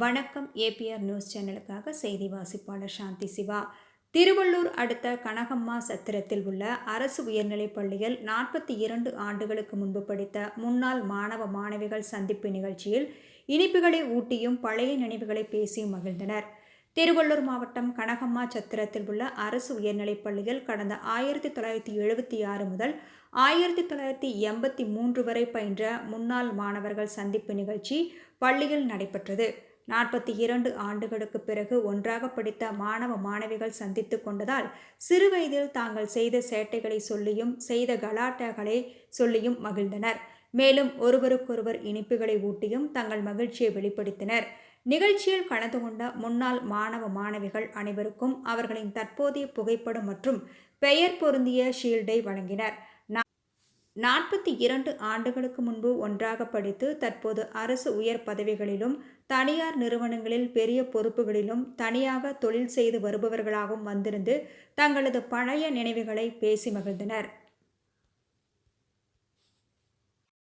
வணக்கம் APR news சேனலுக்காக செய்தி வாசிப்பாளர் சாந்தி சிவா. திருவள்ளூர் அடுத்த கனகம்மா சத்திரத்தில் உள்ள அரசு உயர்நிலைப் பள்ளியில் நாற்பத்தி இரண்டு ஆண்டுகளுக்கு முன்பு படித்த முன்னாள் மாணவ மாணவிகள் சந்திப்பு நிகழ்ச்சியில் இனிப்புகளை ஊட்டியும் பழைய நினைவுகளை பேசியும் மகிழ்ந்தனர். திருவள்ளூர் மாவட்டம் கனகம்மா சத்திரத்தில் உள்ள அரசு உயர்நிலைப் பள்ளியில் கடந்த ஆயிரத்தி தொள்ளாயிரத்தி எழுபத்தி ஆறு முதல் ஆயிரத்தி தொள்ளாயிரத்தி எண்பத்தி மூன்று வரை பயின்ற முன்னாள் மாணவர்கள் சந்திப்பு நிகழ்ச்சி பள்ளியில் நடைபெற்றது. நாற்பத்தி இரண்டு ஆண்டுகளுக்கு பிறகு ஒன்றாக படித்த மாணவ மாணவிகள் சந்தித்து கொண்டதால் சிறுவயதில் தாங்கள் செய்த சேட்டைகளை சொல்லியும் செய்த கலாட்டாக்களை சொல்லியும் மகிழ்ந்தனர். மேலும் ஒருவருக்கொருவர் இனிப்புகளை ஊட்டியும் தங்கள் மகிழ்ச்சியை வெளிப்படுத்தினர். நிகழ்ச்சியில் கலந்து கொண்ட முன்னாள் மாணவ மாணவிகள் அனைவருக்கும் அவர்களின் தற்போதைய புகைப்படம் மற்றும் பெயர் பொருந்திய ஷீல்டை வழங்கினர். நாற்பத்தி இரண்டு ஆண்டுகளுக்கு முன்பு ஒன்றாக படித்து தற்போது அரசு உயர் பதவிகளிலும் தனியார் நிறுவனங்களில் பெரிய பொறுப்புகளிலும் தனியாக தொழில் செய்து வருபவர்களாகவும் வந்திருந்து தங்களது பழைய நினைவுகளை பேசி மகிழ்ந்தனர்.